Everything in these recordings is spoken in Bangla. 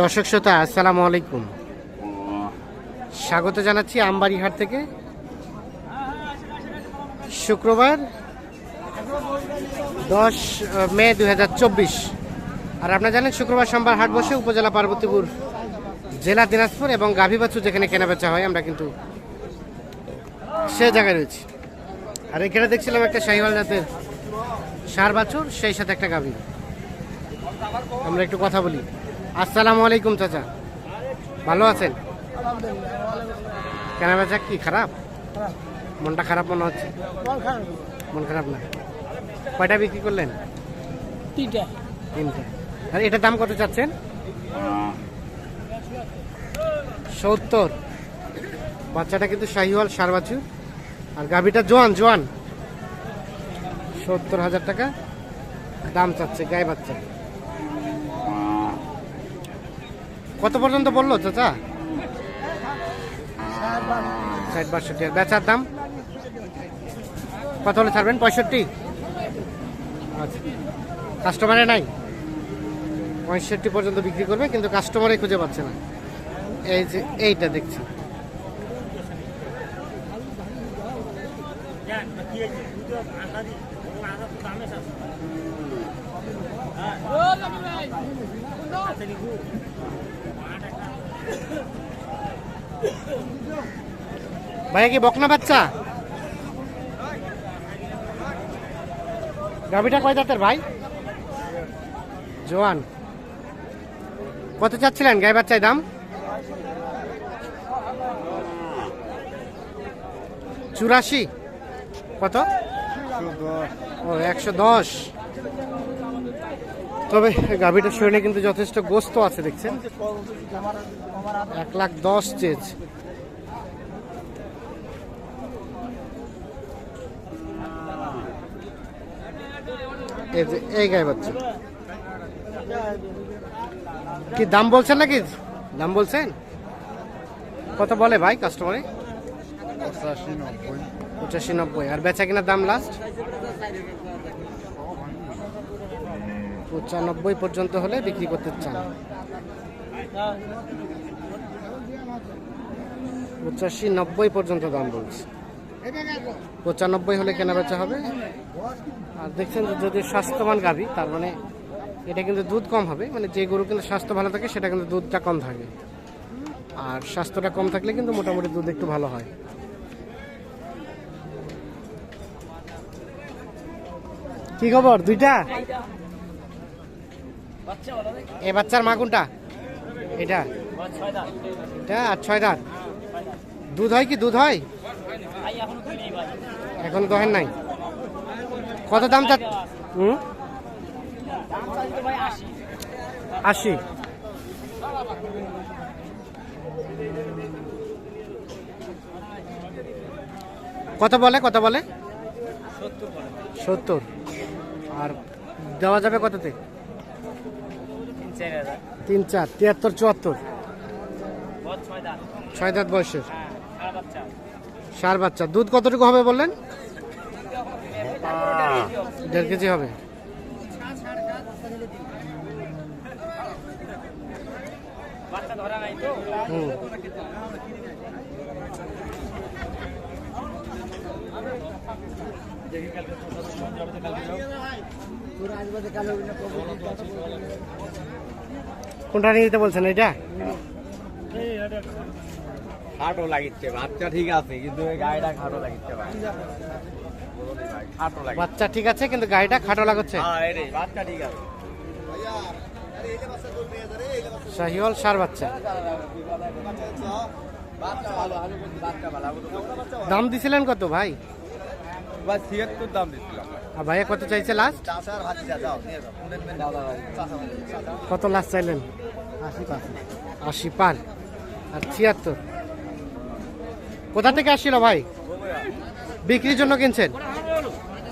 দর্শক শ্রোতা, আসসালামু আলাইকুম। স্বাগত জানাচ্ছি আমবাড়িহাট থেকে। শুক্রবার দশ মে দু হাজার চব্বিশ। আর আপনারা জানেন, শুক্রবার সোমবার হাট বসে উপজেলা পার্বতীপুর জেলা দিনাজপুর এবং গাভী বাছু যেখানে কেনাবেচা হয়, আমরা কিন্তু সে জায়গায় রয়েছি। আর এখানে দেখছিলাম একটা শাহিওয়াল জাতের সার বাছুর, সেই সাথে একটা গাভী। আমরা একটু কথা বলি। আসসালামু আলাইকুম চাচা। ভালো আছেন? কেনা বেচা কি খারাপ? মনটা খারাপ মনে হচ্ছে? মন খারাপ। না? কয়টা বিক্রি করলেন? তিনটা। তিনটা। আর এটার দাম কত চাচ্ছেন? সত্তর। বাচ্চাটা কিন্তু শাহিওয়াল সার বাছুর আর গাভিটা জোয়ান জোয়ান। সত্তর হাজার টাকা দাম চাচ্ছে গায়ে বাচ্চা। কত পর্যন্ত বলল চাচা? ষাট বাষট্টি। বেচার দাম? কত হলে ছাড়বেন? পঁয়ষট্টি? আচ্ছা। কাস্টমারে নাই? পঁয়ষট্টি পর্যন্ত বিক্রি করবে, কিন্তু কাস্টমারে খুঁজে পাচ্ছে না। এই যে, এইটা দেখছি। ভাইয়া কি বকনা বাচ্চা? গাভিটা কয় দাঁতের ভাই? জোয়ান। কত চাচ্ছিলেন গায়ে বাচ্চায় দাম? চুরাশি। কত? ও, একশো দশ। তবে গাভিটার শরীরে কিন্তু যথেষ্ট গোস্ত আছে, দেখছেন? এক লাখ দশ চেজ এই যে, এই গায়ে বাচ্চা। কি দাম বলছেন নাকি? দাম বলছেন? কত বলে ভাই কাস্টমারে পঁচাশি নব্বই। আর বেচা কিনার দাম লাস্ট পঁচানব্বই পর্যন্ত হলে বিক্রি করতে চান। পঁচাশি নব্বই পর্যন্ত দাম বলছে। পঁচানব্বই হলে কেনা বেচা হবে। আর দেখছেন যদি স্বাস্থ্যবান গাভী, তার মানে এটা কিন্তু দুধ কম হবে মানে যে গরু কিন্তু স্বাস্থ্য ভালো থাকে, সেটা কিন্তু দুধটা কম থাকে। আর স্বাস্থ্যটা কম থাকলে কিন্তু মোটামুটি দুধ একটু ভালো হয়। কি খবর? দুইটা? এ বাচ্চার মা কোনটা? এটা? এটা আর ছয় দাঁত দুধ হয় কি? দুধ হয়? এখন দহেন নাই। কত দাম চা হুম? আশি। কত বলে কত বলে? সত্তর। আর দেওয়া যাবে কততে? তিন চার, তিয়াত্তর, চুয়াত্তর। ছয় দাঁত বয়সের। সার বাচ্চা। দুধ কতটুকু হবে বললেন? দেড় কেজি হবে। কোনটা নিয়ে যেতে বলছেন এটা। খাটো লাগিচ্ছে বাচ্চা ঠিক আছে কিন্তু এই গাড়িটা খাটো লাগিচ্ছে ভাই। খাটো লাগে বাচ্চা ঠিক আছে কিন্তু গাড়িটা খাটো লাগাচ্ছে? হ্যাঁ এই রে, বাচ্চা ঠিক আছে। শাহিওয়াল সার বাচ্চা। দাম দিছিলেন কত ভাই? ছিয়াত্তর দাম আর ভাইয়া কত চাইছে লাস্ট কত লাস্ট চাইলেন? আশি পার। আর ছিয়াত্তর? কোথা থেকে আসছিল ভাই? বিক্রির জন্য কিনছেন?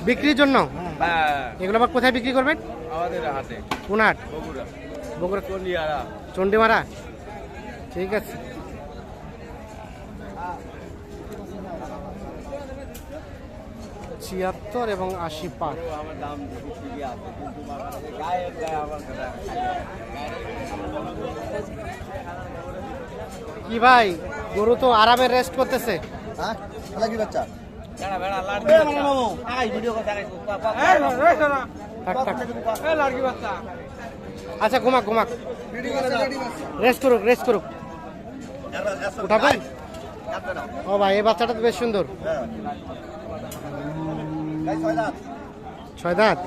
বিক্রির জন্য? এগুলো আবার কোথায় বিক্রি করবেন? কোন হাট? বগুড়া। বগুড়া। চন্ডিমারা? ঠিক আছে। ছিয়াত্তর এবং আশি পাঁচ আমার কি ভাই? গরু তো আরামে রেস্ট করতেছে। আচ্ছা ঘুমাক ঘুমাক। রেস্ট করুক রেস্ট করুক। উঠাবেন ও ভাই এই বাচ্চাটা তো বেশ সুন্দর। ছয় দাঁত।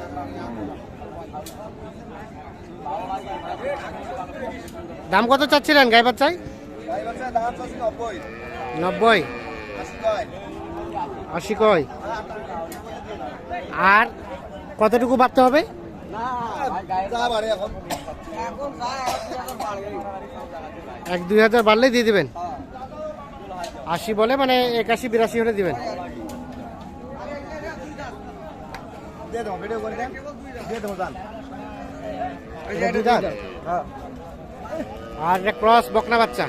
দাম কত চাচ্ছিলেন গাই বাচ্চায়? নব্বই। আশি কয়? আর কতটুকু বাড়তে হবে? এক দুই হাজার বাড়লেই দিয়ে দেবেন। আশি বলে মানে একাশি বিরাশি হলে দিবেন। দিয়ে দেবো ভিডিও করে দেন। দিয়ে দেবো যান এটা? আর ক্রস বকনা বাচ্চা।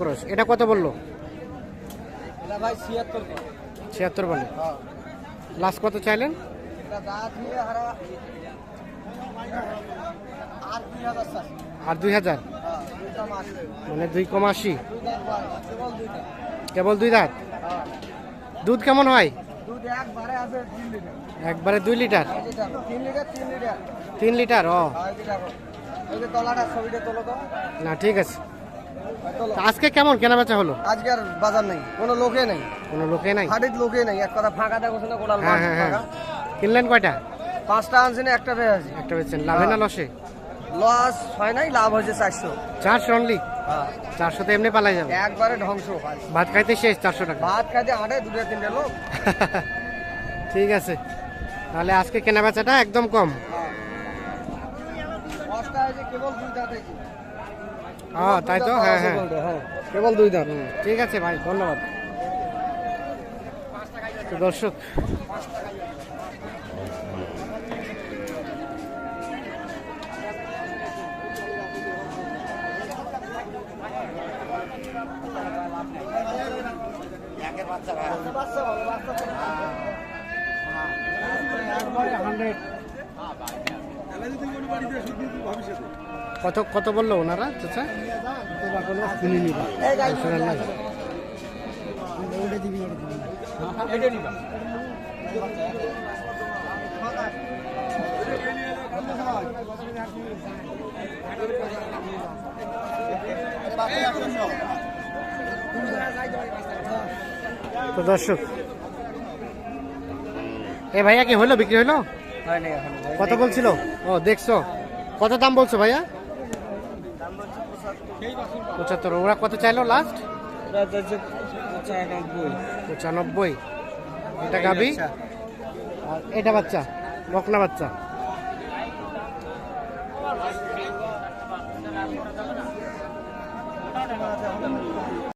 ক্রস। এটা কত বলল? ছিয়াত্তর বলে। লাস্ট কত চাইলেন? আর দুই হাজার মানে দুই কম আশি। কেবল দুই দাঁত। দুধ কেমন হয়? একবারে দুই লিটার তিন লিটার। ও। না ঠিক আছে। আজকে কেমন কেনা বেচা হলো? আজকে আর বাজার নেই কোনো লোকে নেই। কোনো লোকে নাই? হাটের লোকে নেই এক কথা ফাঁকা দেখো না কোনাল হ্যাঁ হ্যাঁ হ্যাঁ। কিনলেন কয়টা? পাঁচটা আনছি না একটা আছে। একটা বেচছেন লাভে না লসে? লস হয় নাই লাভ হয়েছে চারশো। চারশো অনলি হ্যাঁ। চারশো তো এমনি পালাই যাবে? একবারে ধ্বংস হয়। ভাত খাইতে শেষ চারশো টাকা। ভাত খাইতে হাঁটে দুটো তিনটে লোক। ঠিক আছে। তাহলে আজকে কেনা বেচাটা একদম কম। ও তাই তো? হ্যাঁ হ্যাঁ। হ্যাঁ কেবল দুই দাঁত। ঠিক আছে ভাই ধন্যবাদ। দর্শক কত কত বলল ওনারা চাচা? তো দর্শক এ ভাইয়া কি হলো বিক্রি হলো? কত বলছিল? ও, দেখছ। কত দাম বলছো ভাইয়া? পঁচাত্তর। ওরা কত চাইলো লাস্ট পঁচানব্বই। এটা গাবি? আর এটা বাচ্চা, বকনা বাচ্চা।